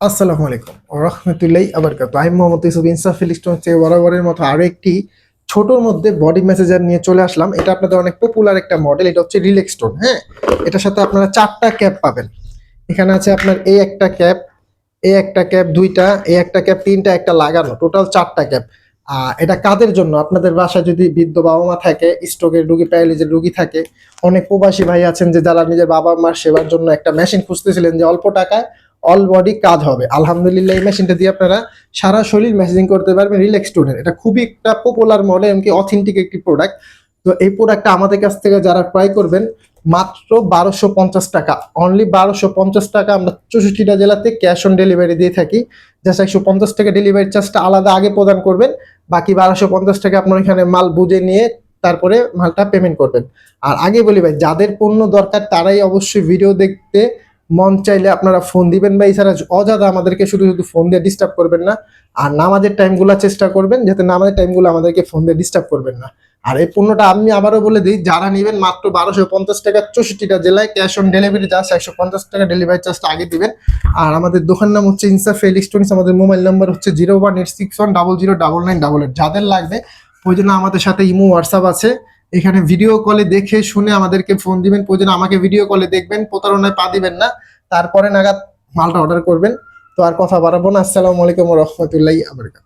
আসসালামু আলাইকুম রহমতুল্লাহ আবরকাত আমি মোহাম্মদ ইউসুফ, ইনসাফ ইলেকট্রন থেকে বরাবরের মতো আরও একটি ছোটোর মধ্যে বডি মেসেজার নিয়ে চলে আসলাম। এটা আপনাদের অনেক পপুলার একটা মডেল এটা হচ্ছে রিলেক্স স্টোন হ্যাঁ? এটার সাথে আপনারা চারটা ক্যাপ পাবেন। এখানে আছে আপনার এই একটা ক্যাপ এই একটা ক্যাপ দুইটা এই একটা ক্যাপ তিনটা, একটা লাগানো টোটাল চারটা ক্যাপ এটা কাদের জন্য? আপনাদের বাসায় যদি বৃদ্ধ বাবা মা থাকে স্ট্রোকের রুগী প্যারালিজের রুগী থাকে, অনেক প্রবাসী ভাই আছেন যে যারা নিজের বাবা মার সেবার জন্য একটা মেশিন খুঁজতেছিলেন যে অল্প টাকায় অল বডি কাজ হবে। আলহামদুলিল্লাহ, এই মেশিনটা দিয়ে আপনারা সারা শরীর মেসেজিং করতে পারবেন রিল্যাক্স স্টোনের এটা খুবই একটা পপুলার মডেল এমনকি অথেন্টিক একটি প্রোডাক্ট তো এই প্রোডাক্টটা আমাদের কাছ থেকে যারা ক্রয় করবেন, মাত্র বারোশো পঞ্চাশ টাকা। অনলি বারোশো পঞ্চাশ টাকা আমরা চৌষট্টিটা জেলাতে ক্যাশ অন ডেলিভারি দিয়ে থাকি। জাস্ট একশো পঞ্চাশ টাকা ডেলিভারি চার্জটা আলাদা আগে প্রদান করবেন। বাকি বারোশো পঞ্চাশ টাকা আপনার এখানে মাল বুঝে নিয়ে তারপরে মালটা পেমেন্ট করবেন। আর আগে বলি ভাই, যাদের পণ্য দরকার, তারাই অবশ্যই ভিডিও দেখতে মন চাইলে আপনারা ফোন দিবেন বা এছাড়া অজাদা আমাদেরকে শুধু শুধু ফোন দিয়ে ডিস্টার্ব করবেন না। আর নামাজের টাইমগুলো চেষ্টা করবেন যাতে নামাজের টাইমগুলো আমাদেরকে ফোন দিয়ে ডিস্টার্ব করবেন না। আর এই পণ্যটা আমি আবারও বলে দিই, যারা নেবেন মাত্র বারোশো পঞ্চাশ টাকা চৌষট্টিটা জেলায় ক্যাশ অন ডেলিভারি চার্জ একশো পঞ্চাশ টাকা ডেলিভারি চার্জটা আগে দিবেন। আর আমাদের দোকান নাম হচ্ছে ইনসাফ ইলেকট্রনিক্স আমাদের মোবাইল নাম্বার হচ্ছে zero one eight six one double zero double nine double eight যাদের লাগবে ওই জন্য আমাদের সাথে ইমো হোয়াটসঅ্যাপ আছে। এখানে ভিডিও কলে দেখে শুনে আমাদেরকে ফোন দিবেন। প্রয়োজন আমাকে ভিডিও কলে দেখবেন, প্রতারণায় পা দিবেন না। তারপরে নাগাদ মালটা অর্ডার করবেন। তো আর কথা বাড়াবো না। আসসালামু আলাইকুম রহমতুল্লাহ আবরকাত